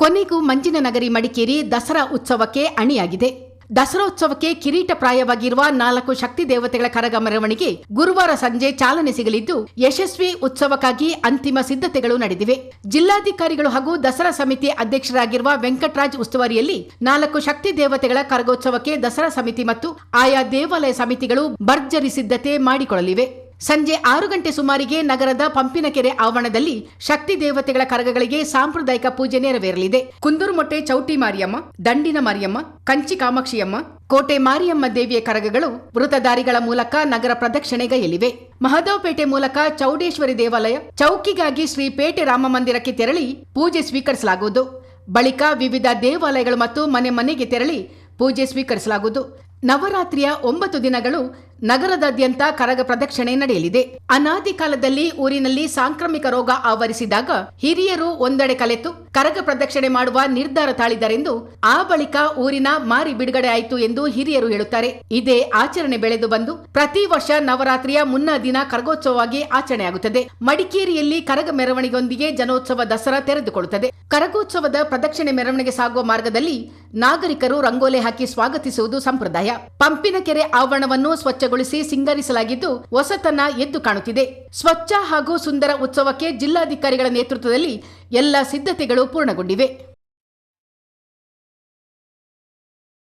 ಕೊನೆಗೂ ಮಂಜಿನ ನಗರಿ ಮಡಿಕೇರಿ ದಸರಾ ಉತ್ಸವಕ್ಕೆ ಅಣಿಯಾಗಿದೆ. ದಸರಾ ಉತ್ಸವಕ್ಕೆ ಕಿರೀಟಪ್ರಾಯವಾಗಿರುವ ನಾಲ್ಕು ಶಕ್ತಿ ದೇವತೆಗಳ ಕರಗ ಮೆರವಣಿಗೆ ಗುರುವಾರ ಸಂಜೆ ಚಾಲನೆ ಸಿಗಲಿದ್ದು, ಯಶಸ್ವಿ ಉತ್ಸವಕ್ಕಾಗಿ ಅಂತಿಮ ಸಿದ್ಧತೆಗಳು ನಡೆದಿವೆ. ಜಿಲ್ಲಾಧಿಕಾರಿಗಳು ಹಾಗೂ ದಸರಾ ಸಮಿತಿ ಅಧ್ಯಕ್ಷರಾಗಿರುವ ವೆಂಕಟರಾಜ್ ಉಸ್ತುವಾರಿಯಲ್ಲಿ ನಾಲ್ಕು ಶಕ್ತಿ ದೇವತೆಗಳ ಕರಗೋತ್ಸವಕ್ಕೆ ದಸರಾ ಸಮಿತಿ ಮತ್ತು ಆಯಾ ದೇವಾಲಯ ಸಮಿತಿಗಳು ಭರ್ಜರಿ ಸಿದ್ಧತೆ ಮಾಡಿಕೊಳ್ಳಲಿವೆ. ಸಂಜೆ ಆರು ಗಂಟೆ ಸುಮಾರಿಗೆ ನಗರದ ಪಂಪಿನಕೆರೆ ಆವರಣದಲ್ಲಿ ಶಕ್ತಿ ದೇವತೆಗಳ ಕರಗಗಳಿಗೆ ಸಾಂಪ್ರದಾಯಿಕ ಪೂಜೆ ನೆರವೇರಲಿದೆ. ಕುಂದೂರುಮೊಟ್ಟೆ ಚೌಟಿ ಮಾರಿಯಮ್ಮ, ದಂಡಿನ ಮಾರಿಯಮ್ಮ, ಕಂಚಿ ಕಾಮಾಕ್ಷಿಯಮ್ಮ, ಕೋಟೆ ಮಾರಿಯಮ್ಮ ದೇವಿಯ ಕರಗಗಳು ವೃತದಾರಿಗಳ ಮೂಲಕ ನಗರ ಪ್ರದಕ್ಷಿಣೆಗೈಯಲಿವೆ. ಮಹದೇವಪೇಟೆ ಮೂಲಕ ಚೌಡೇಶ್ವರಿ ದೇವಾಲಯ ಚೌಕಿಗಾಗಿ ಶ್ರೀ ಪೇಟೆ ರಾಮ ಮಂದಿರಕ್ಕೆ ತೆರಳಿ ಪೂಜೆ ಸ್ವೀಕರಿಸಲಾಗುವುದು. ಬಳಿಕ ವಿವಿಧ ದೇವಾಲಯಗಳು ಮತ್ತು ಮನೆ ಮನೆಗೆ ತೆರಳಿ ಪೂಜೆ ಸ್ವೀಕರಿಸಲಾಗುವುದು. ನವರಾತ್ರಿಯ ಒಂಬತ್ತು ದಿನಗಳು ನಗರದಾದ್ಯಂತ ಕರಗ ಪ್ರದಕ್ಷಿಣೆ ನಡೆಯಲಿದೆ. ಅನಾದಿ ಕಾಲದಲ್ಲಿ ಊರಿನಲ್ಲಿ ಸಾಂಕ್ರಾಮಿಕ ರೋಗ ಆವರಿಸಿದಾಗ ಹಿರಿಯರು ಒಂದೆಡೆ ಕಲೆತು ಕರಗ ಪ್ರದಕ್ಷಿಣೆ ಮಾಡುವ ನಿರ್ಧಾರ ತಾಳಿದರೆಂದು ಆ ಬಳಿಕ ಊರಿನ ಮಾರಿ ಬಿಡುಗಡೆ ಆಯಿತು ಎಂದು ಹಿರಿಯರು ಹೇಳುತ್ತಾರೆ. ಇದೇ ಆಚರಣೆ ಬೆಳೆದು ಬಂದು ಪ್ರತಿ ವರ್ಷ ನವರಾತ್ರಿಯ ಮುನ್ನ ದಿನ ಕರಗೋತ್ಸವವಾಗಿ ಆಚರಣೆಯಾಗುತ್ತದೆ. ಮಡಿಕೇರಿಯಲ್ಲಿ ಕರಗ ಮೆರವಣಿಗೆಯೊಂದಿಗೆ ಜನೋತ್ಸವ ದಸರಾ ತೆರೆದುಕೊಳ್ಳುತ್ತದೆ. ಕರಗೋತ್ಸವದ ಪ್ರದಕ್ಷಿಣೆ ಮೆರವಣಿಗೆ ಸಾಗುವ ಮಾರ್ಗದಲ್ಲಿ ನಾಗರಿಕರು ರಂಗೋಲೆ ಹಾಕಿ ಸ್ವಾಗತಿಸುವುದು ಸಂಪ್ರದಾಯ. ಪಂಪಿನ ಕೆರೆ ಆವರಣವನ್ನು ಸ್ವಚ್ಛಗೊಳಿಸಿ ಸಿಂಗರಿಸಲಾಗಿದ್ದು ಹೊಸತನ ಎದ್ದು ಕಾಣುತ್ತಿದೆ. ಸ್ವಚ್ಛ ಹಾಗೂ ಸುಂದರ ಉತ್ಸವಕ್ಕೆ ಜಿಲ್ಲಾಧಿಕಾರಿಗಳ ನೇತೃತ್ವದಲ್ಲಿ ಎಲ್ಲ ಸಿದ್ಧತೆಗಳು ಪೂರ್ಣಗೊಂಡಿವೆ.